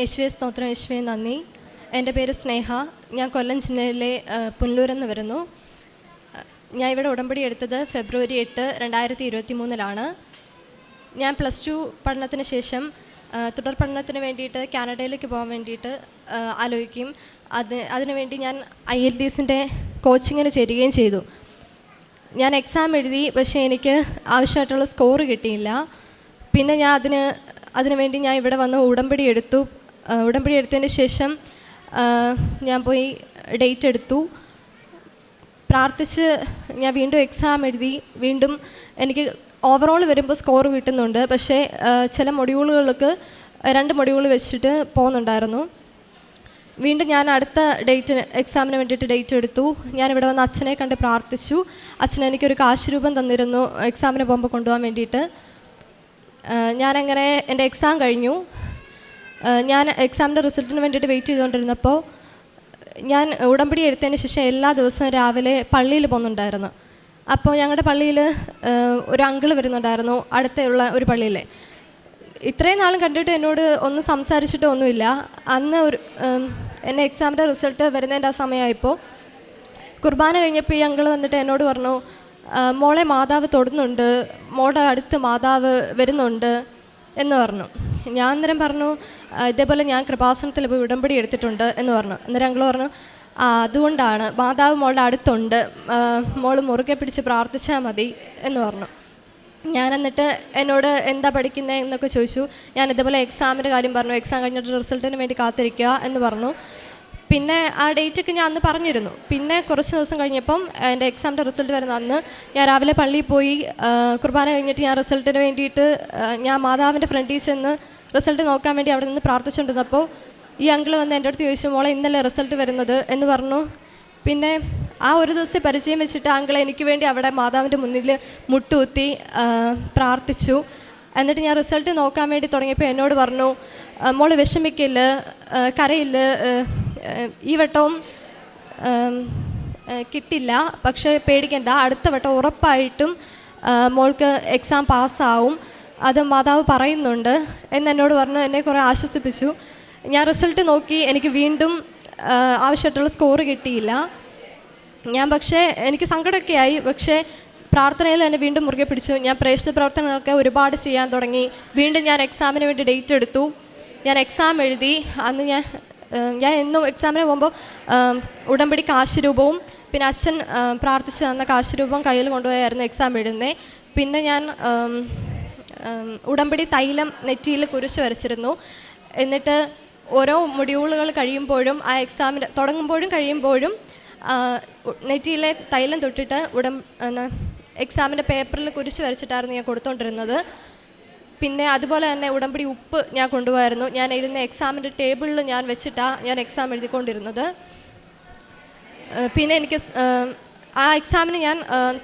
യേശുവെ സ്തോത്രം യേശുവെ നന്ദി. എന്റെ പേര് സ്നേഹ. ഞാൻ കൊല്ലം ജില്ലയിലെ പുനലൂരെന്ന് വരുന്നു. ഞാൻ ഇവിടെ ഉടമ്പടി എടുത്തത് ഫെബ്രുവരി എട്ട് രണ്ടായിരത്തി ഇരുപത്തി മൂന്നിലാണ് ഞാൻ പ്ലസ് ടു പഠനത്തിന് ശേഷം തുടർ പഠനത്തിന് വേണ്ടിയിട്ട് കാനഡയിലേക്ക് പോകാൻ വേണ്ടിയിട്ട് ആലോചിക്കും. അത് അതിനുവേണ്ടി ഞാൻ ഐ എൽ ഡി എസിന്റെ കോച്ചിങ്ങിന് ചേരുകയും ചെയ്തു. ഞാൻ എക്സാം എഴുതി പക്ഷേ എനിക്ക് ആവശ്യമായിട്ടുള്ള സ്കോർ കിട്ടിയില്ല. പിന്നെ ഞാൻ അതിന് അതിനുവേണ്ടി ഞാൻ ഇവിടെ വന്ന് ഉടമ്പടി എടുത്തു. ഉടമ്പടി എടുത്തതിന് ശേഷം ഞാൻ പോയി ഡേറ്റ് എടുത്തു. പ്രാർത്ഥിച്ച് ഞാൻ വീണ്ടും എക്സാം എഴുതി. വീണ്ടും എനിക്ക് ഓവറോൾ വരുമ്പോൾ സ്കോർ കിട്ടുന്നുണ്ട്. പക്ഷേ ചില മൊഡ്യൂളുകൾക്ക് രണ്ട് മൊഡ്യൂൾ വെച്ചിട്ട് പോകുന്നുണ്ടായിരുന്നു. വീണ്ടും ഞാൻ അടുത്ത ഡേറ്റ് എക്സാമിന് വേണ്ടിയിട്ട് ഡേറ്റ് എടുത്തു. ഞാൻ ഇവിടെ വന്ന് അച്ഛനെ കണ്ട് പ്രാർത്ഥിച്ചു. അച്ഛൻ എനിക്കൊരു കാശ് രൂപം തന്നിരുന്നു എക്സാമിന് പോകുമ്പോൾ കൊണ്ടുപോകാൻ വേണ്ടിയിട്ട്. ഞാനങ്ങനെ എന്റെ എക്സാം കഴിഞ്ഞു. ഞാൻ എക്സാമിന്റെ റിസൾട്ടിന് വേണ്ടിയിട്ട് വെയിറ്റ് ചെയ്തുകൊണ്ടിരുന്നപ്പോൾ ഞാൻ ഉടമ്പടി എടുത്തതിന് ശേഷം എല്ലാ ദിവസവും രാവിലെ പള്ളിയിൽ പോകുന്നുണ്ടായിരുന്നു. അപ്പോൾ ഞങ്ങളുടെ പള്ളിയിൽ ഒരു അങ്കിൾ വരുന്നുണ്ടായിരുന്നു അടുത്തുള്ള ഒരു പള്ളിയിലെ. ഇത്രയും നാളും കണ്ടിട്ട് എന്നോട് ഒന്നും സംസാരിച്ചിട്ടൊന്നുമില്ല അന്ന് ഒരു എന്റെ എക്സാമിന്റെ റിസൾട്ട് വരുന്നതിന്റെ ആ സമയമായപ്പോൾ കുർബാന കഴിഞ്ഞപ്പോൾ ഈ അങ്കിൾ വന്നിട്ട് എന്നോട് പറഞ്ഞു "ആ, മോളെ മാതാവ് തൊടുന്നുണ്ട് മോളുടെ അടുത്ത് മാതാവ് വരുന്നുണ്ട് എന്ന് പറഞ്ഞു. ഞാൻ അന്നേരം പറഞ്ഞു ഇതേപോലെ ഞാൻ കൃപാസനത്തിൽ പോയി ഉടമ്പടി എടുത്തിട്ടുണ്ട് എന്ന് പറഞ്ഞു. അന്നേരം അങ്കിൾ പറഞ്ഞു അതുകൊണ്ടാണ് മാതാവ് മോളുടെ അടുത്തുണ്ട് മോൾ മുറുകെ പിടിച്ച് പ്രാർത്ഥിച്ചാൽ മതി എന്ന് പറഞ്ഞു. ഞാൻ എന്നിട്ട് എന്നോട് എന്താ പഠിക്കുന്നത് എന്നൊക്കെ ചോദിച്ചു. ഞാൻ ഇതേപോലെ എക്സാമിന്റെ കാര്യം പറഞ്ഞു എക്സാം കഴിഞ്ഞിട്ട് റിസൾട്ടിന് വേണ്ടി കാത്തിരിക്കുക എന്ന് പറഞ്ഞു. പിന്നെ ആ ഡേറ്റൊക്കെ ഞാൻ അന്ന് പറഞ്ഞിരുന്നു. പിന്നെ കുറച്ച് ദിവസം കഴിഞ്ഞപ്പം എന്റെ എക്സാമിന്റെ റിസൾട്ട് വരുന്ന അന്ന് ഞാൻ രാവിലെ പള്ളിയിൽ പോയി കുർബാന കഴിഞ്ഞിട്ട് ഞാൻ റിസൾട്ടിന് വേണ്ടിയിട്ട് ഞാൻ മാതാവിന്റെ ഫ്രണ്ടിൽ ചെന്ന് റിസൾട്ട് നോക്കാൻ വേണ്ടി അവിടെ നിന്ന് പ്രാർത്ഥിച്ചുകൊണ്ടിരുന്നപ്പോൾ ഈ അങ്കിൾ വന്ന് എന്റെ അടുത്ത് ചോദിച്ചു മോളെ ഇന്നലെ റിസൾട്ട് വരുന്നത്? എന്ന് പറഞ്ഞു. പിന്നെ ആ ഒരു ദിവസം പരിചയം വെച്ചിട്ട് അങ്കിൾ എനിക്ക് വേണ്ടി അവിടെ മാതാവിന്റെ മുന്നിൽ മുട്ടുകുത്തി പ്രാർത്ഥിച്ചു. എന്നിട്ട് ഞാൻ റിസൾട്ട് നോക്കാൻ വേണ്ടി തുടങ്ങിയപ്പോൾ എന്നോട് പറഞ്ഞു മോൾ വിഷമിക്കില്ല കരയില്ല ഈ വട്ടവും കിട്ടില്ല പക്ഷേ പേടിക്കണ്ട അടുത്ത വട്ടം ഉറപ്പായിട്ടും മോൾക്ക് എക്സാം പാസ്സാവും അത് മാതാവ് പറയുന്നുണ്ട് എന്ന് എന്നോട് പറഞ്ഞു എന്നെ കുറേ ആശ്വസിപ്പിച്ചു. ഞാൻ റിസൾട്ട് നോക്കി എനിക്ക് വീണ്ടും ആവശ്യമായിട്ടുള്ള സ്കോർ കിട്ടിയില്ല. ഞാൻ പക്ഷേ എനിക്ക് സങ്കടമൊക്കെ ആയി. പക്ഷേ പ്രാർത്ഥനയിൽ എന്നെ വീണ്ടും മുറുകെ പിടിച്ചു. ഞാൻ പ്രേക്ഷിത പ്രവർത്തനങ്ങളൊക്കെ ഒരുപാട് ചെയ്യാൻ തുടങ്ങി. വീണ്ടും ഞാൻ എക്സാമിന് വേണ്ടി ഡേറ്റ് എടുത്തു. ഞാൻ എക്സാം എഴുതി. അന്ന് ഞാൻ ഞാൻ എന്നും എക്സാമിന് പോകുമ്പോൾ ഉടമ്പടി കാശുരൂപവും പിന്നെ അച്ഛൻ പ്രാർത്ഥിച്ചു തന്ന കാശ് രൂപം കയ്യിൽ കൊണ്ടുപോയായിരുന്നു എക്സാം എഴുതുന്നത് പിന്നെ ഞാൻ ഉടമ്പടി തൈലം നെറ്റിയിൽ കുരിശ് വരച്ചിരുന്നു. എന്നിട്ട് ഓരോ മൊഡ്യൂളുകൾ കഴിയുമ്പോഴും ആ എക്സാമിന് തുടങ്ങുമ്പോഴും കഴിയുമ്പോഴും നെറ്റിയിലെ തൈലം തൊട്ടിട്ട് ഉടം എക്സാമിന്റെ പേപ്പറിൽ കുരിശ് വരച്ചിട്ടായിരുന്നു ഞാൻ കൊടുത്തോണ്ടിരുന്നത്. പിന്നെ അതുപോലെ തന്നെ ഉടമ്പടി ഉപ്പ് ഞാൻ കൊണ്ടുപോയായിരുന്നു. ഞാൻ എഴുതുന്ന എക്സാമിന്റെ ടേബിളിൽ ഞാൻ വെച്ചിട്ടാണ് ഞാൻ എക്സാം എഴുതിക്കൊണ്ടിരുന്നത്. പിന്നെ എനിക്ക് ആ എക്സാമിന് ഞാൻ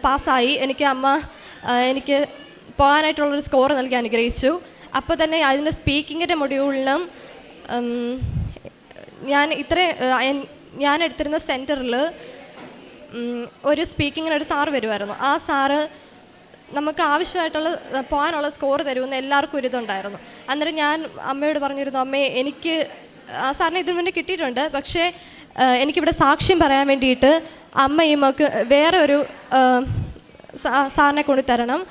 പാസ്സായി. എനിക്ക് അമ്മ എനിക്ക് പോകാനായിട്ടുള്ളൊരു സ്കോർ നൽകി അനുഗ്രഹിച്ചു. അപ്പോൾ തന്നെ അതിന്റെ സ്പീക്കിങ്ങിന്റെ മൊഡ്യൂളിനും ഞാൻ ഇത്ര ഞാൻ എടുത്തിരുന്ന സെന്ററിൽ ഒരു സ്പീക്കിങ്ങിന് ഒരു സാറ് വരുമായിരുന്നു ആ സാറ് നമുക്ക് ആവശ്യമായിട്ടുള്ള പോകാനുള്ള സ്കോർ തരുമെന്ന് എല്ലാവർക്കും ഒരു ഇതുണ്ടായിരുന്നു. അന്നേരം ഞാൻ അമ്മയോട് പറഞ്ഞിരുന്നു അമ്മേ എനിക്ക് ആ സാറിന് ഇതിന് മുന്നേ കിട്ടിയിട്ടുണ്ട്. പക്ഷേ എനിക്കിവിടെ സാക്ഷ്യം പറയാൻ വേണ്ടിയിട്ട് അമ്മ ഈ മക്ക് വേറെ ഒരു സാറിനെ കൊണ്ട് തരണം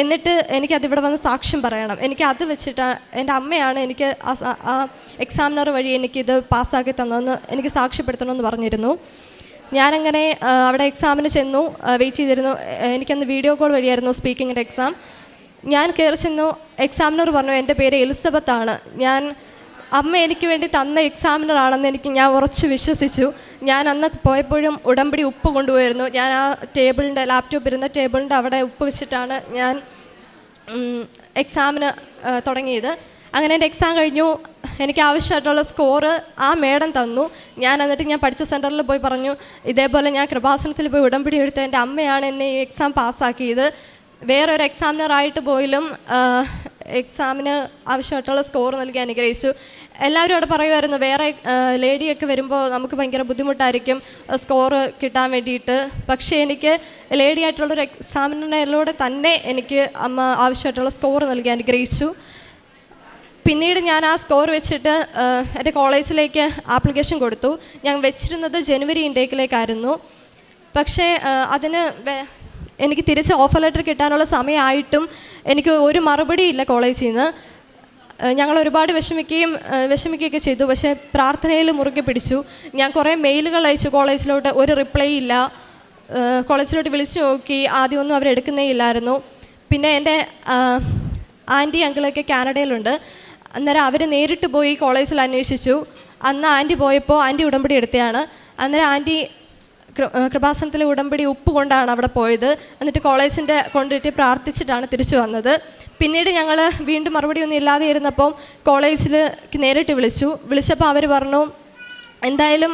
എന്നിട്ട് എനിക്കതിവിടെ വന്ന് സാക്ഷ്യം പറയണം. എനിക്ക് അത് വെച്ചിട്ട് എന്റെ അമ്മയാണ് എനിക്ക് ആ എക്സാമിനർ വഴി എനിക്കിത് പാസ്സാക്കി തന്നതെന്ന് എനിക്ക് സാക്ഷ്യപ്പെടുത്തണമെന്ന് പറഞ്ഞിരുന്നു. ഞാനങ്ങനെ അവിടെ എക്സാമിന് ചെന്നു വെയിറ്റ് ചെയ്തിരുന്നു. എനിക്കന്ന് വീഡിയോ കോൾ വഴിയായിരുന്നു സ്പീക്കിങ്ങിന്റെ എക്സാം ഞാൻ കയറി ചെന്നു എക്സാമിനർ പറഞ്ഞു എന്റെ പേര് എലിസബത്ത് ആണ് ഞാൻ അമ്മ എനിക്ക് വേണ്ടി തന്ന എക്സാമിനർ ആണെന്ന് എനിക്ക് ഞാൻ ഉറച്ച് വിശ്വസിച്ചു. ഞാൻ അന്ന് പോയപ്പോഴും ഉടമ്പടി ഉപ്പ് കൊണ്ടുപോയിരുന്നു. ഞാൻ ആ ടേബിളിന്റെ ലാപ്ടോപ്പ് ഇരുന്ന ടേബിളിന്റെ അവിടെ ഉപ്പ് വെച്ചിട്ടാണ് ഞാൻ എക്സാമിന് തുടങ്ങിയത്. അങ്ങനെ എന്റെ എക്സാം കഴിഞ്ഞു. എനിക്ക് ആവശ്യമായിട്ടുള്ള സ്കോറ് ആ മേഡം തന്നു. ഞാൻ എന്നിട്ട് ഞാൻ പഠിച്ച സെന്ററിൽ പോയി പറഞ്ഞു ഇതേപോലെ ഞാൻ കൃപാസനത്തിൽ പോയി ഉടമ്പടി എടുത്ത എന്റെ അമ്മയാണ് എന്നെ ഈ എക്സാം പാസ്സാക്കിയത്. വേറൊരു എക്സാമിനറായിട്ട് പോയാലും എക്സാമിന് ആവശ്യമായിട്ടുള്ള സ്കോർ നൽകി അനുഗ്രഹിച്ചു. എല്ലാവരും അവിടെ പറയുമായിരുന്നു വേറെ ലേഡിയൊക്കെ വരുമ്പോൾ നമുക്ക് ഭയങ്കര ബുദ്ധിമുട്ടായിരിക്കും സ്കോറ് കിട്ടാൻ വേണ്ടിയിട്ട്. പക്ഷേ എനിക്ക് ലേഡി ആയിട്ടുള്ളൊരു എക്സാമിനറിലൂടെ തന്നെ എനിക്ക് അമ്മ ആവശ്യമായിട്ടുള്ള സ്കോർ നൽകി അനുഗ്രഹിച്ചു പിന്നീട് ഞാൻ ആ സ്കോർ വെച്ചിട്ട് എന്റെ കോളേജിലേക്ക് ആപ്ലിക്കേഷൻ കൊടുത്തു. ഞാൻ വെച്ചിരുന്നത് ജനുവരി ഇൻടേക്കിലേക്കായിരുന്നു പക്ഷേ അതിന് എനിക്ക് തിരിച്ച് ഓഫർ ലെറ്റർ കിട്ടാനുള്ള സമയമായിട്ടും എനിക്ക് ഒരു മറുപടി ഇല്ല കോളേജിൽ നിന്ന് ഞങ്ങൾ ഒരുപാട് വിഷമിക്കുകയും വിഷമിക്കുകയൊക്കെ ചെയ്തു. പക്ഷേ പ്രാർത്ഥനയിൽ മുറുകെ പിടിച്ചു. ഞാൻ കുറേ മെയിലുകൾ അയച്ചു. കോളേജിലോട്ട് ഒരു റിപ്ലൈ ഇല്ല. കോളേജിലോട്ട് വിളിച്ചു നോക്കി. ആദ്യമൊന്നും അവരെടുക്കുന്നേ ഇല്ലായിരുന്നു. പിന്നെ എന്റെ ആന്റി അങ്കിളൊക്കെ കാനഡയിലുണ്ട്. അന്നേരം അവർ നേരിട്ട് പോയി കോളേജിൽ അന്വേഷിച്ചു. അന്ന് ആന്റി പോയപ്പോൾ ആന്റി ഉടമ്പടി എടുത്തതാണ്. അന്നേരം ആന്റി കൃപാസനത്തിലെ ഉടമ്പടി ഉപ്പ് കൊണ്ടാണ് അവിടെ പോയത്. എന്നിട്ട് കോളേജിന്റെ കൊണ്ടിട്ട് പ്രാർത്ഥിച്ചിട്ടാണ് തിരിച്ചു വന്നത്. പിന്നീട് ഞങ്ങൾ വീണ്ടും മറുപടി ഒന്നും ഇല്ലാതെ ഇരുന്നപ്പോൾ കോളേജിൽ നേരിട്ട് വിളിച്ചു. വിളിച്ചപ്പോൾ അവർ പറഞ്ഞു എന്തായാലും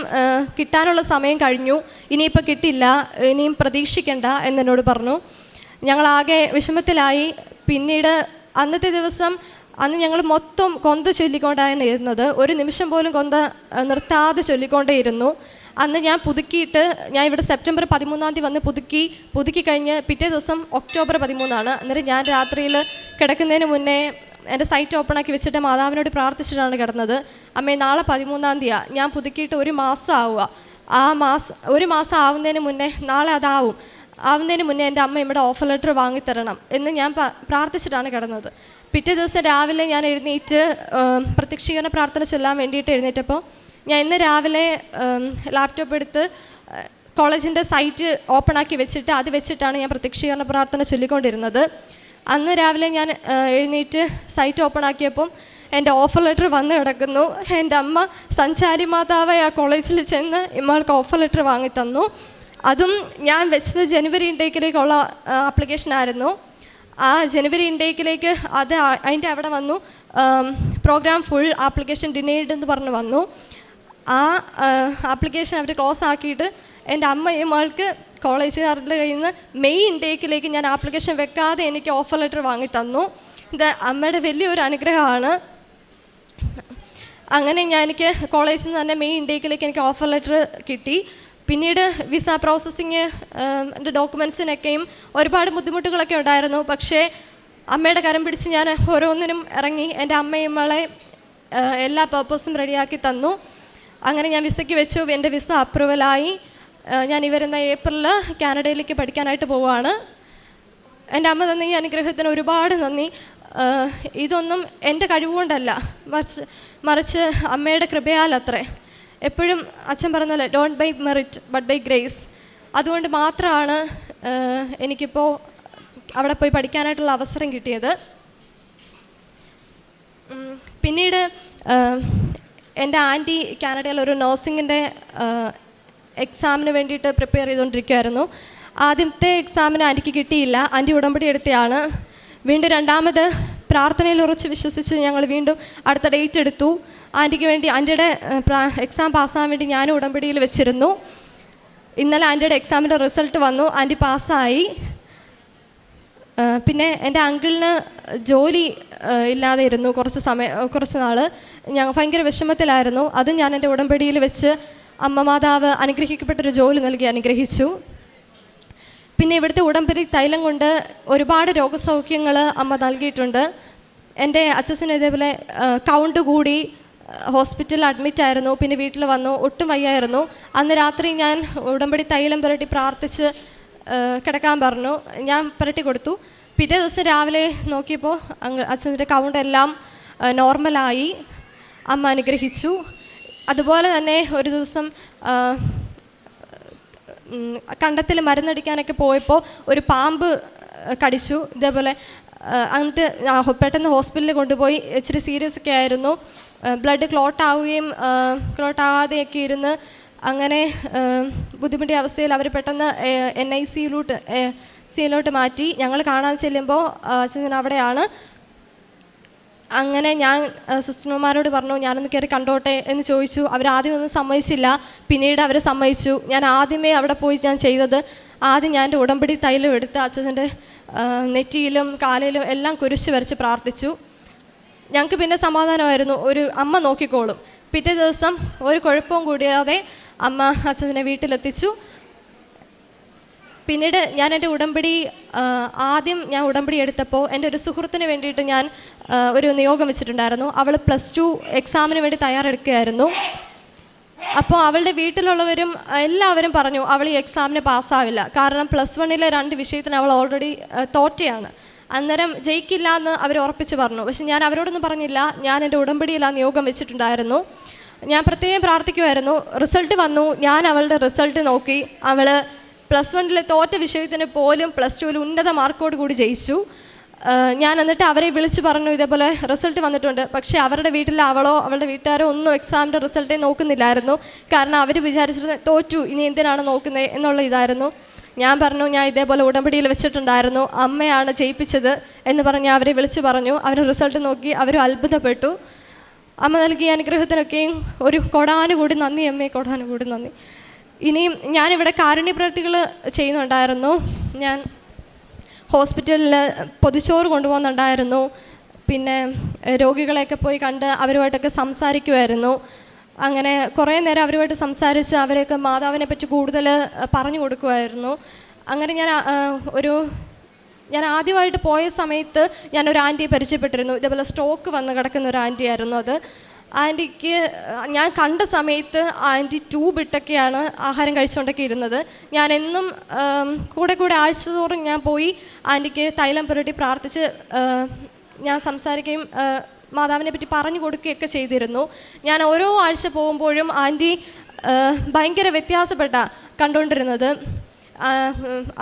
കിട്ടാനുള്ള സമയം കഴിഞ്ഞു. ഇനിയിപ്പോൾ കിട്ടില്ല. ഇനിയും പ്രതീക്ഷിക്കണ്ട എന്നെന്നോട് പറഞ്ഞു. ഞങ്ങളാകെ വിഷമത്തിലായി. പിന്നീട് അന്നത്തെ ദിവസം അന്ന് ഞങ്ങൾ മൊത്തം കൊന്ത ചൊല്ലിക്കൊണ്ടാണ് ഇരുന്നത്. ഒരു നിമിഷം പോലും കൊന്ത നിർത്താതെ ചൊല്ലിക്കൊണ്ടേയിരുന്നു. അന്ന് ഞാൻ പുതുക്കിയിട്ട് ഞാൻ ഇവിടെ സെപ്റ്റംബർ പതിമൂന്നാം തീയതി വന്ന് പുതുക്കി പുതുക്കി കഴിഞ്ഞ് പിറ്റേ ദിവസം ഒക്ടോബർ പതിമൂന്നാണ്. അന്നേരം ഞാൻ രാത്രിയിൽ കിടക്കുന്നതിന് മുന്നേ എന്റെ സൈറ്റ് ഓപ്പൺ ആക്കി വെച്ചിട്ട് മാതാവിനോട് പ്രാർത്ഥിച്ചിട്ടാണ് കിടന്നത്. അമ്മേ നാളെ പതിമൂന്നാം തീയതി ഞാൻ പുതുക്കിയിട്ട് ഒരു മാസം ആവുക. ആ മാസം ഒരു മാസം ആവുന്നതിന് മുന്നേ നാളെ അതാവും. ആവുന്നതിന് മുന്നേ എന്റെ അമ്മ ഇവിടെ ഓഫർ ലെറ്റർ വാങ്ങിത്തരണം എന്ന് ഞാൻ പ്രാർത്ഥിച്ചിട്ടാണ് കിടന്നത്. പിറ്റേ ദിവസം രാവിലെ ഞാൻ എഴുന്നേറ്റ് പ്രത്യക്ഷീകരണ പ്രാർത്ഥന ചെല്ലാൻ വേണ്ടിയിട്ട് എഴുന്നേറ്റപ്പോൾ ഞാൻ ഇന്ന് രാവിലെ ലാപ്ടോപ്പ് എടുത്ത് കോളേജിന്റെ സൈറ്റ് ഓപ്പൺ ആക്കി വെച്ചിട്ട് അത് വെച്ചിട്ടാണ് ഞാൻ പ്രത്യക്ഷീകരണ പ്രാർത്ഥന ചൊല്ലിക്കൊണ്ടിരുന്നത്. അന്ന് രാവിലെ ഞാൻ എഴുന്നേറ്റ് സൈറ്റ് ഓപ്പൺ ആക്കിയപ്പം എന്റെ ഓഫർ ലെറ്റർ വന്ന് കിടക്കുന്നു. എന്റെ അമ്മ സഞ്ചാരി മാതാവായി ആ കോളേജിൽ ചെന്ന് ഇമ്മൾക്ക് ഓഫർ ലെറ്റർ വാങ്ങി തന്നു. അതും ഞാൻ വെച്ചത് ജനുവരി ഇൻടേക്കിലേക്കുള്ള ആപ്ലിക്കേഷൻ ആയിരുന്നു. ആ ജനുവരി ഇൻടേക്കിലേക്ക് അത് അതിന്റെ അവിടെ വന്നു. പ്രോഗ്രാം ഫുൾ ആപ്ലിക്കേഷൻ ഡിനൈഡ് എന്ന് പറഞ്ഞ് വന്നു. ആ ആപ്ലിക്കേഷൻ അവർ ക്ലോസ് ആക്കിയിട്ട് എന്റെ അമ്മയും ആൾക്ക് കോളേജുകാരുടെ കയ്യിൽ നിന്ന് മെയ് ഇൻടേക്കിലേക്ക് ഞാൻ ആപ്ലിക്കേഷൻ വെക്കാതെ എനിക്ക് ഓഫർ ലെറ്റർ വാങ്ങി തന്നു ഇത് അമ്മയുടെ വലിയൊരു അനുഗ്രഹമാണ്. അങ്ങനെ ഞാൻ എനിക്ക് കോളേജിൽ നിന്ന് തന്നെ മെയ് ഇൻടേക്കിലേക്ക് എനിക്ക് ഓഫർ ലെറ്റർ കിട്ടി. പിന്നീട് വിസ പ്രോസസ്സിങ് എന്റെ ഡോക്യുമെൻസിനൊക്കെയും ഒരുപാട് ബുദ്ധിമുട്ടുകളൊക്കെ ഉണ്ടായിരുന്നു. പക്ഷേ അമ്മയുടെ കരം പിടിച്ച് ഞാൻ ഓരോന്നിനും ഇറങ്ങി എന്റെ അമ്മയും മകളെ എല്ലാ പേർപ്പസും റെഡിയാക്കി തന്നു. അങ്ങനെ ഞാൻ വിസയ്ക്ക് വെച്ചു. എന്റെ വിസ അപ്രൂവലായി ഞാൻ ഈ വരുന്ന ഏപ്രിലിൽ കാനഡയിലേക്ക് പഠിക്കാനായിട്ട് പോവുകയാണ്. എന്റെ അമ്മ തന്ന ഈ അനുഗ്രഹത്തിന് ഒരുപാട് നന്ദി. ഇതൊന്നും എന്റെ കഴിവുകൊണ്ടല്ല. മറിച്ച് മറിച്ച് അമ്മയുടെ കൃപയാൽ അത്രേ എപ്പോഴും അച്ഛൻ പറഞ്ഞല്ലേ don't by merit but by grace അതുകൊണ്ട് മാത്രമാണ് എനിക്കിപ്പോൾ അവിടെ പോയി പഠിക്കാനായിട്ടുള്ള അവസരം കിട്ടിയത്. പിന്നീട് എന്റെ ആന്റി കാനഡയിൽ ഒരു നഴ്സിങ്ങിന്റെ എക്സാമിന് വേണ്ടിയിട്ട് പ്രിപ്പയർ ചെയ്തുകൊണ്ടിരിക്കുമായിരുന്നു ആദ്യത്തെ എക്സാമിന് ആന്റിക്ക് കിട്ടിയില്ല. ആന്റി ഉടമ്പടി എടുത്തയാണ്. വീണ്ടും രണ്ടാമത് പ്രാർത്ഥനയിൽ ഉറച്ച് വിശ്വസിച്ച് ഞങ്ങൾ വീണ്ടും അടുത്ത ഡേറ്റ് എടുത്തു. ആന്റിക്ക് വേണ്ടി ആന്റിയുടെ എക്സാം പാസ്സാകാൻ വേണ്ടി ഞാനും ഉടമ്പടിയിൽ വെച്ചിരുന്നു. ഇന്നലെ ആന്റിയുടെ എക്സാമിന്റെ റിസൾട്ട് വന്നു. ആന്റി പാസ്സായി പിന്നെ എന്റെ അങ്കിളിന് ജോലി ഇല്ലാതെ ഇരുന്നു കുറച്ച് സമയം കുറച്ച് നാൾ ഞാൻ ഭയങ്കര വിഷമത്തിലായിരുന്നു. അത് ഞാൻ എന്റെ ഉടമ്പടിയിൽ വെച്ച് അമ്മ മാതാവ് അനുഗ്രഹിക്കപ്പെട്ടൊരു ജോലി നൽകി അനുഗ്രഹിച്ചു. പിന്നെ ഇവിടുത്തെ ഉടമ്പടി തൈലം കൊണ്ട് ഒരുപാട് രോഗസൗഖ്യങ്ങൾ അമ്മ നൽകിയിട്ടുണ്ട്. എന്റെ അച്ഛസിന് ഇതേപോലെ കൗണ്ട് കൂടി ഹോസ്പിറ്റലിൽ അഡ്മിറ്റ് ആയിരുന്നു. പിന്നെ വീട്ടിൽ വന്നു ഒട്ടും വയ്യായിരുന്നു. അന്ന് രാത്രി ഞാൻ ഉടമ്പടി തൈലം പുരട്ടി പ്രാർത്ഥിച്ച് കിടക്കാൻ പറഞ്ഞു. ഞാൻ പുരട്ടി കൊടുത്തു. പിറ്റേ ദിവസം രാവിലെ നോക്കിയപ്പോൾ അച്ഛന്റെ കൗണ്ട് എല്ലാം നോർമലായി. അമ്മ അനുഗ്രഹിച്ചു. അതുപോലെ തന്നെ ഒരു ദിവസം കണ്ടത്തിൽ മരുന്നടിക്കാനൊക്കെ പോയപ്പോൾ ഒരു പാമ്പ് കടിച്ചു. ഇതേപോലെ എന്നിട്ട് പെട്ടെന്ന് ഹോസ്പിറ്റലിൽ കൊണ്ടുപോയി ഇച്ചിരി സീരിയസ് ഒക്കെ ആയിരുന്നു. ബ്ലഡ് ക്ലോട്ട് ആവുകയും ക്ലോട്ട് ആവാതെയൊക്കെ ഇരുന്ന് അങ്ങനെ ബുദ്ധിമുട്ടിയ അവസ്ഥയിൽ അവർ പെട്ടെന്ന് എൻ ഐ സിയിലോട്ട് സിയിലോട്ട് മാറ്റി. ഞങ്ങൾ കാണാൻ ചെല്ലുമ്പോൾ അച്ഛൻ അവിടെയാണ് അങ്ങനെ ഞാൻ സിസ്റ്റർമാരോട് പറഞ്ഞു ഞാനൊന്ന് കയറി കണ്ടോട്ടെ? എന്ന് ചോദിച്ചു. അവർ ആദ്യം ഒന്നും സമ്മതിച്ചില്ല. പിന്നീട് അവർ സമ്മതിച്ചു. ഞാൻ ആദ്യമേ അവിടെ പോയി ഞാൻ ചെയ്തത് ആദ്യം ഞാൻ എന്റെ ഉടമ്പടി തൈലം എടുത്ത് അച്ഛന്റെ നെറ്റിയിലും കാലിലും എല്ലാം കുരിശ് വരച്ച് പ്രാർത്ഥിച്ചു. ഞങ്ങൾക്ക് പിന്നെ സമാധാനമായിരുന്നു. ഒരു അമ്മ നോക്കിക്കോളും. പിറ്റേ ദിവസം ഒരു കുഴപ്പവും കൂടിയാതെ അമ്മ അച്ഛനെ വീട്ടിലെത്തിച്ചു. പിന്നീട് ഞാൻ എന്റെ ഉടമ്പടി ആദ്യം ഞാൻ ഉടമ്പടി എടുത്തപ്പോൾ എന്റെ ഒരു സുഹൃത്തിന് വേണ്ടിയിട്ട് ഞാൻ ഒരു നിയോഗം വെച്ചിട്ടുണ്ടായിരുന്നു. അവൾ പ്ലസ് ടു എക്സാമിന് വേണ്ടി തയ്യാറെടുക്കുകയായിരുന്നു. അപ്പോൾ അവളുടെ വീട്ടിലുള്ളവരും എല്ലാവരും പറഞ്ഞു അവൾ ഈ എക്സാമിന് പാസ്സാവില്ല. കാരണം പ്ലസ് വണ്ണിലെ രണ്ട് വിഷയത്തിന് അവൾ ഓൾറെഡി തോറ്റയാണ്. അന്നേരം ജയിക്കില്ല എന്ന് അവർ ഉറപ്പിച്ച് പറഞ്ഞു. പക്ഷെ ഞാൻ അവരോടൊന്നും പറഞ്ഞില്ല. ഞാൻ എന്റെ ഉടമ്പടിയിൽ ആ നിയോഗം വെച്ചിട്ടുണ്ടായിരുന്നു. ഞാൻ പ്രത്യേകം പ്രാർത്ഥിക്കുമായിരുന്നു. റിസൾട്ട് വന്നു. ഞാൻ അവളുടെ റിസൾട്ട് നോക്കി. അവൾ പ്ലസ് വണ്ണിലെ തോറ്റ വിഷയത്തിന് പോലും പ്ലസ് ടുവിൽ ഉന്നത മാർക്കോട് കൂടി ജയിച്ചു. ഞാൻ എന്നിട്ട് അവരെ വിളിച്ചു പറഞ്ഞു ഇതേപോലെ റിസൾട്ട് വന്നിട്ടുണ്ട്. പക്ഷേ അവരുടെ വീട്ടിൽ അവളോ അവളുടെ വീട്ടുകാരോ ഒന്നും എക്സാമിന്റെ റിസൾട്ടേ നോക്കുന്നില്ലായിരുന്നു. കാരണം അവർ വിചാരിച്ചിരുന്നത് തോറ്റു ഇനി എന്തിനാണ് നോക്കുന്നത് എന്നുള്ള ഇതായിരുന്നു. ഞാൻ പറഞ്ഞു ഞാൻ ഇതേപോലെ ഉടമ്പടിയിൽ വെച്ചിട്ടുണ്ടായിരുന്നു. അമ്മയാണ് ജയിപ്പിച്ചത് എന്ന് പറഞ്ഞ് അവരെ വിളിച്ചു പറഞ്ഞു. അവർ റിസൾട്ട് നോക്കി അവർ അത്ഭുതപ്പെട്ടു. അമ്മ നൽകിയ അനുഗ്രഹത്തിനൊക്കെയും ഒരു കൊടാനുകൂടി നന്ദി അമ്മയെ കൊടാനുകൂടി നന്ദി. ഇനിയും ഞാനിവിടെ കാരുണ്യ പ്രവർത്തികൾ ചെയ്യുന്നുണ്ടായിരുന്നു. ഞാൻ ഹോസ്പിറ്റലിൽ പൊതിച്ചോറ് കൊണ്ടുപോകുന്നുണ്ടായിരുന്നു. പിന്നെ രോഗികളെയൊക്കെ പോയി കണ്ട് അവരുമായിട്ടൊക്കെ സംസാരിക്കുമായിരുന്നു അങ്ങനെ കുറേ നേരം അവരുമായിട്ട് സംസാരിച്ച് അവരെയൊക്കെ മാതാവിനെ പറ്റി കൂടുതൽ പറഞ്ഞു കൊടുക്കുമായിരുന്നു അങ്ങനെ ഞാൻ ഒരു ഞാൻ ആദ്യമായിട്ട് പോയ സമയത്ത് ഞാനൊരു ആന്റിയെ പരിചയപ്പെട്ടിരുന്നു. ഇതേപോലെ സ്ട്രോക്ക് വന്ന് കിടക്കുന്ന ഒരു ആന്റി ആയിരുന്നു അത്. ആന്റിക്ക് ഞാൻ കണ്ട സമയത്ത് ആന്റി ട്യൂബ് ഇട്ടൊക്കെയാണ് ആഹാരം കഴിച്ചുകൊണ്ടൊക്കെ ഇരുന്നത് ഞാൻ എന്നും കൂടെ കൂടെ ആഴ്ച തോറും ഞാൻ പോയി ആന്റിക്ക് തൈലം പുരട്ടി പ്രാർത്ഥിച്ച് ഞാൻ സംസാരിക്കുകയും മാതാവിനെ പറ്റി പറഞ്ഞു കൊടുക്കുകയൊക്കെ ചെയ്തിരുന്നു. ഞാൻ ഓരോ ആഴ്ച പോകുമ്പോഴും ആന്റി ഭയങ്കര വ്യത്യാസപ്പെട്ട കണ്ടുകൊണ്ടിരുന്നത്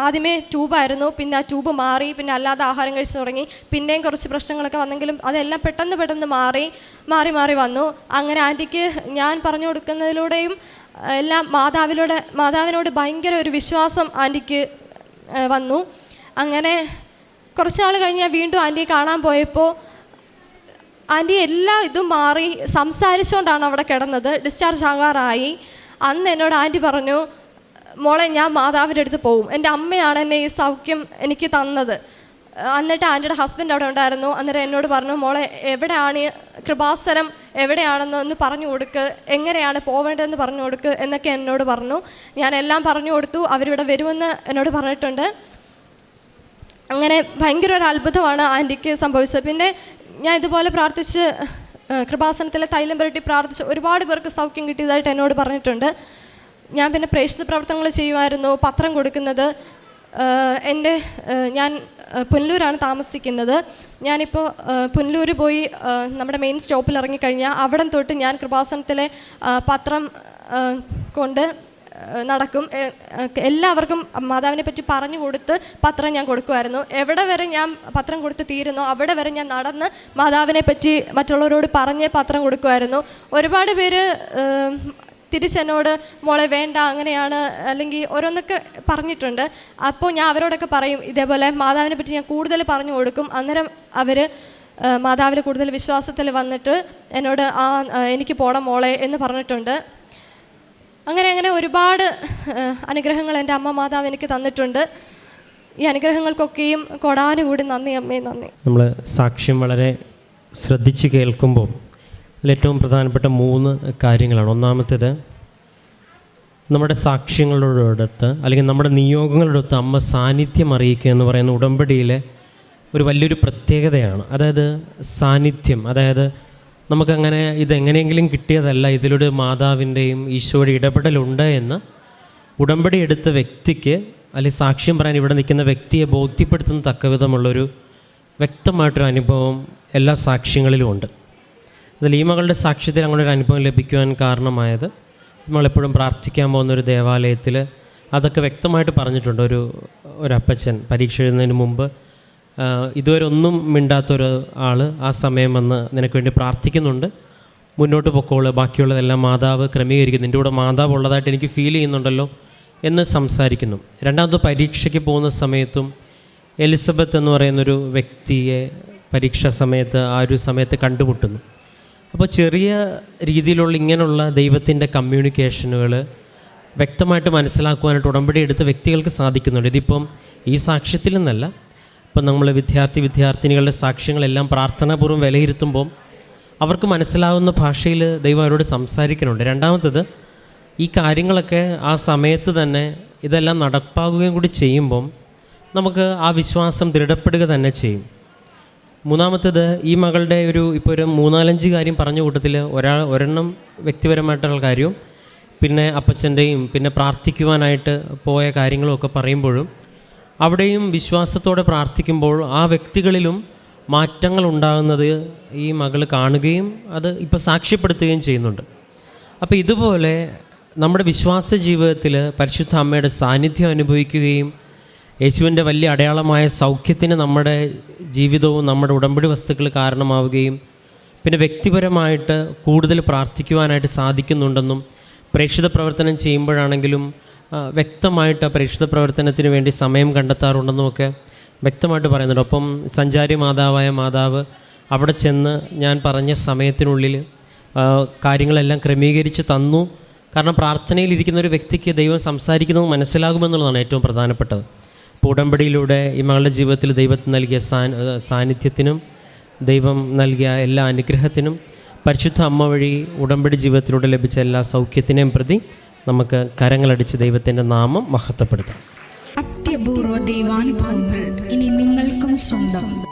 ആദ്യമേ ട്യൂബായിരുന്നു പിന്നെ ആ ട്യൂബ് മാറി പിന്നെ അല്ലാതെ ആഹാരം കഴിച്ചു തുടങ്ങി. പിന്നെയും കുറച്ച് പ്രശ്നങ്ങളൊക്കെ വന്നെങ്കിലും അതെല്ലാം പെട്ടെന്ന് പെട്ടെന്ന് മാറി മാറി മാറി വന്നു. അങ്ങനെ ആന്റിക്ക് ഞാൻ പറഞ്ഞു കൊടുക്കുന്നതിലൂടെയും എല്ലാം മാതാവിലൂടെ മാതാവിനോട് ഭയങ്കര ഒരു വിശ്വാസം ആന്റിക്ക് വന്നു. അങ്ങനെ കുറച്ച് നാൾ കഴിഞ്ഞ് വീണ്ടും ആന്റിയെ കാണാൻ പോയപ്പോൾ ആന്റി എല്ലാ ഇതും മാറി സംസാരിച്ചുകൊണ്ടാണ് അവിടെ കിടന്നത്. ഡിസ്ചാർജ് ആകാറായി. അന്ന് എന്നോട് ആന്റി പറഞ്ഞു മോളെ ഞാൻ മാതാവിന്റെ അടുത്ത് പോവും. എന്റെ അമ്മയാണ് എന്നെ ഈ സൗഖ്യം എനിക്ക് തന്നത്. എന്നിട്ട് ആന്റിയുടെ ഹസ്ബൻഡ് അവിടെ ഉണ്ടായിരുന്നു. അന്നേരം എന്നോട് പറഞ്ഞു മോളെ എവിടെയാണ് കൃപാസനം? എവിടെയാണെന്ന് ഒന്ന് പറഞ്ഞു കൊടുക്ക്. എങ്ങനെയാണ് പോവേണ്ടതെന്ന് പറഞ്ഞു കൊടുക്ക് എന്നൊക്കെ എന്നോട് പറഞ്ഞു. ഞാൻ എല്ലാം പറഞ്ഞു കൊടുത്തു. അവരിവിടെ വരുമെന്ന് എന്നോട് പറഞ്ഞിട്ടുണ്ട്. അങ്ങനെ ഭയങ്കര ഒരു അത്ഭുതമാണ് ആന്റിക്ക് സംഭവിച്ചത്. പിന്നെ ഞാൻ ഇതുപോലെ പ്രാർത്ഥിച്ച് കൃപാസനത്തിലെ തൈലം പുരട്ടി പ്രാർത്ഥിച്ച് ഒരുപാട് പേർക്ക് സൗഖ്യം കിട്ടിയതായിട്ട് എന്നോട് പറഞ്ഞിട്ടുണ്ട്. ഞാൻ പിന്നെ പ്രേക്ഷിത പ്രവർത്തനങ്ങൾ ചെയ്യുമായിരുന്നു പത്രം കൊടുക്കുന്നത്. എന്റെ ഞാൻ പുനലൂരാണ് താമസിക്കുന്നത്. ഞാനിപ്പോൾ പുനലൂർ പോയി നമ്മുടെ മെയിൻ സ്റ്റോപ്പിൽ ഇറങ്ങിക്കഴിഞ്ഞാൽ അവിടം തൊട്ട് ഞാൻ കൃപാസനത്തിലെ പത്രം കൊണ്ട് നടക്കും. എല്ലാവർക്കും മാതാവിനെ പറ്റി പറഞ്ഞു കൊടുത്ത് പത്രം ഞാൻ കൊടുക്കുമായിരുന്നു. എവിടെ വരെ ഞാൻ പത്രം കൊടുത്ത് തീരുന്നോ അവിടെ വരെ ഞാൻ നടന്ന് മാതാവിനെ പറ്റി മറ്റുള്ളവരോട് പറഞ്ഞ് പത്രം കൊടുക്കുമായിരുന്നു. ഒരുപാട് പേര് തിരിച്ചെന്നോട് മോളെ വേണ്ട അങ്ങനെയാണ് അല്ലെങ്കിൽ ഓരോന്നൊക്കെ പറഞ്ഞിട്ടുണ്ട്. അപ്പോൾ ഞാൻ അവരോടൊക്കെ പറയും ഇതേപോലെ മാതാവിനെ പറ്റി ഞാൻ കൂടുതൽ പറഞ്ഞു കൊടുക്കും. അന്നേരം അവർ മാതാവിൽ കൂടുതൽ വിശ്വാസത്തിൽ വന്നിട്ട് എന്നോട് ആ ആ, എനിക്ക് പോണം മോളെ എന്ന് പറഞ്ഞിട്ടുണ്ട്. അങ്ങനെ അങ്ങനെ ഒരുപാട് അനുഗ്രഹങ്ങൾ എന്റെ അമ്മ മാതാവ് എനിക്ക് തന്നിട്ടുണ്ട്. ഈ അനുഗ്രഹങ്ങൾക്കൊക്കെയും കൊടാനുകൂടി നന്ദി അമ്മേ നന്ദി. നമ്മൾ സാക്ഷ്യം വളരെ ശ്രദ്ധിച്ച് കേൾക്കുമ്പോൾ അതിലേറ്റവും പ്രധാനപ്പെട്ട മൂന്ന് കാര്യങ്ങളാണ്. ഒന്നാമത്തേത് നമ്മുടെ സാക്ഷ്യങ്ങളുടെ അടുത്ത് അല്ലെങ്കിൽ നമ്മുടെ നിയോഗങ്ങളുടെ അടുത്ത് അമ്മ സാന്നിധ്യം അറിയിക്കുക എന്ന് പറയുന്ന ഉടമ്പടിയിലെ ഒരു വലിയൊരു പ്രത്യേകതയാണ്. അതായത് സാന്നിധ്യം. അതായത് നമുക്കങ്ങനെ ഇതെങ്ങനെയെങ്കിലും കിട്ടിയതല്ല ഇതിലൊരു മാതാവിന്റെയും ഈശോയുടെ ഇടപെടലുണ്ട് എന്ന് ഉടമ്പടി എടുത്ത വ്യക്തിക്ക് അല്ലെങ്കിൽ സാക്ഷ്യം പറയാൻ ഇവിടെ നിൽക്കുന്ന വ്യക്തിയെ ബോധ്യപ്പെടുത്തുന്ന തക്കവിധമുള്ളൊരു വ്യക്തമായിട്ടൊരു അനുഭവം എല്ലാ സാക്ഷ്യങ്ങളിലും ഉണ്ട്. അതിൽ ഈ മകളുടെ സാക്ഷ്യത്തിൽ അങ്ങനെ ഒരു അനുഭവം ലഭിക്കുവാൻ കാരണമായത്. നമ്മളെപ്പോഴും പ്രാർത്ഥിക്കാൻ പോകുന്ന ഒരു ദേവാലയത്തിൽ അതൊക്കെ വ്യക്തമായിട്ട് പറഞ്ഞിട്ടുണ്ട്. ഒരു ഒരു അപ്പച്ചൻ പരീക്ഷ എഴുതുന്നതിന് മുമ്പ് ഇതുവരെ ഒന്നും മിണ്ടാത്തൊരു ആൾ ആ സമയം വന്ന് നിനക്ക് വേണ്ടി പ്രാർത്ഥിക്കുന്നുണ്ട്. മുന്നോട്ട് പൊക്കോൾ ബാക്കിയുള്ളതെല്ലാം മാതാവ് ക്രമീകരിക്കുന്നു. നിന്റെ കൂടെ മാതാവ് ഉള്ളതായിട്ട് എനിക്ക് ഫീൽ ചെയ്യുന്നുണ്ടല്ലോ എന്ന് സംസാരിക്കുന്നു. രണ്ടാമത് പരീക്ഷയ്ക്ക് പോകുന്ന സമയത്തും എലിസബത്ത് എന്ന് പറയുന്നൊരു വ്യക്തിയെ പരീക്ഷാ സമയത്ത് ആ ഒരു സമയത്ത് കണ്ടുമുട്ടുന്നു. അപ്പോൾ ചെറിയ രീതിയിലുള്ള ഇങ്ങനെയുള്ള ദൈവത്തിന്റെ കമ്മ്യൂണിക്കേഷനുകൾ വ്യക്തമായിട്ട് മനസ്സിലാക്കുവാനായിട്ട് ഉടമ്പടി എടുത്ത വ്യക്തികൾക്ക് സാധിക്കുന്നുണ്ട്. ഇതിപ്പം ഈ സാക്ഷ്യത്തിൽ നിന്നല്ല ഇപ്പം നമ്മൾ വിദ്യാർത്ഥി വിദ്യാർത്ഥിനികളുടെ സാക്ഷ്യങ്ങളെല്ലാം പ്രാർത്ഥനാപൂർവം വിലയിരുത്തുമ്പം അവർക്ക് മനസ്സിലാവുന്ന ഭാഷയിൽ ദൈവം അവരോട് സംസാരിക്കുന്നുണ്ട്. രണ്ടാമത്തത് ഈ കാര്യങ്ങളൊക്കെ ആ സമയത്ത് തന്നെ ഇതെല്ലാം നടപ്പാകുകയും കൂടി ചെയ്യുമ്പം നമുക്ക് ആ വിശ്വാസം ദൃഢപ്പെടുക തന്നെ ചെയ്യും. മൂന്നാമത്തേത് ഈ മകളുടെ ഒരു ഇപ്പോൾ ഒരു മൂന്നാലഞ്ച് കാര്യം പറഞ്ഞ കൂട്ടത്തിൽ ഒരാൾ ഒരെണ്ണം വ്യക്തിപരമായിട്ടുള്ള കാര്യവും പിന്നെ അപ്പച്ചന്റെയും പിന്നെ പ്രാർത്ഥിക്കുവാനായിട്ട് പോയ കാര്യങ്ങളൊക്കെ പറയുമ്പോഴും അവിടെയും വിശ്വാസത്തോടെ പ്രാർത്ഥിക്കുമ്പോൾ ആ വ്യക്തികളിലും മാറ്റങ്ങൾ ഉണ്ടാകുന്നത് ഈ മകൾ കാണുകയും അത് ഇപ്പോൾ സാക്ഷ്യപ്പെടുത്തുകയും ചെയ്യുന്നുണ്ട്. അപ്പോൾ ഇതുപോലെ നമ്മുടെ വിശ്വാസ ജീവിതത്തിൽ പരിശുദ്ധ അമ്മയുടെ സാന്നിധ്യം അനുഭവിക്കുകയും യേശുവിന്റെ വലിയ അടയാളമായ സൗഖ്യത്തിന് നമ്മുടെ ജീവിതവും നമ്മുടെ ഉടമ്പടി വസ്തുക്കൾ കാരണമാവുകയും പിന്നെ വ്യക്തിപരമായിട്ട് കൂടുതൽ പ്രാർത്ഥിക്കുവാനായിട്ട് സാധിക്കുന്നുണ്ടെന്നും പ്രേക്ഷിത പ്രവർത്തനം ചെയ്യുമ്പോഴാണെങ്കിലും വ്യക്തമായിട്ട് ആ പ്രേക്ഷിത പ്രവർത്തനത്തിന് വേണ്ടി സമയം കണ്ടെത്താറുണ്ടെന്നും ഒക്കെ വ്യക്തമായിട്ട് പറയുന്നുണ്ട്. ഒപ്പം സഞ്ചാരി മാതാവായ മാതാവ് അവിടെ ചെന്ന് ഞാൻ പറഞ്ഞ സമയത്തിനുള്ളിൽ കാര്യങ്ങളെല്ലാം ക്രമീകരിച്ച് തന്നു. കാരണം പ്രാർത്ഥനയിലിരിക്കുന്ന ഒരു വ്യക്തിക്ക് ദൈവം സംസാരിക്കുന്നത് മനസ്സിലാകുമെന്നുള്ളതാണ് ഏറ്റവും പ്രധാനപ്പെട്ടത്. അപ്പോൾ ഉടമ്പടിയിലൂടെ ഈ മകളുടെ ജീവിതത്തിൽ ദൈവത്തിന് നൽകിയ സാന്നിധ്യത്തിനും ദൈവം നൽകിയ എല്ലാ അനുഗ്രഹത്തിനും പരിശുദ്ധ അമ്മ വഴി ഉടമ്പടി ജീവിതത്തിലൂടെ ലഭിച്ച എല്ലാ സൗഖ്യത്തിനെയും പ്രതി നമുക്ക് കരങ്ങളടിച്ച് ദൈവത്തിന്റെ നാമം മഹത്വപ്പെടുത്താം. അത്യപൂർവ ദൈവാനുഭവങ്ങൾ ഇനി നിങ്ങൾക്കും സ്വന്തം.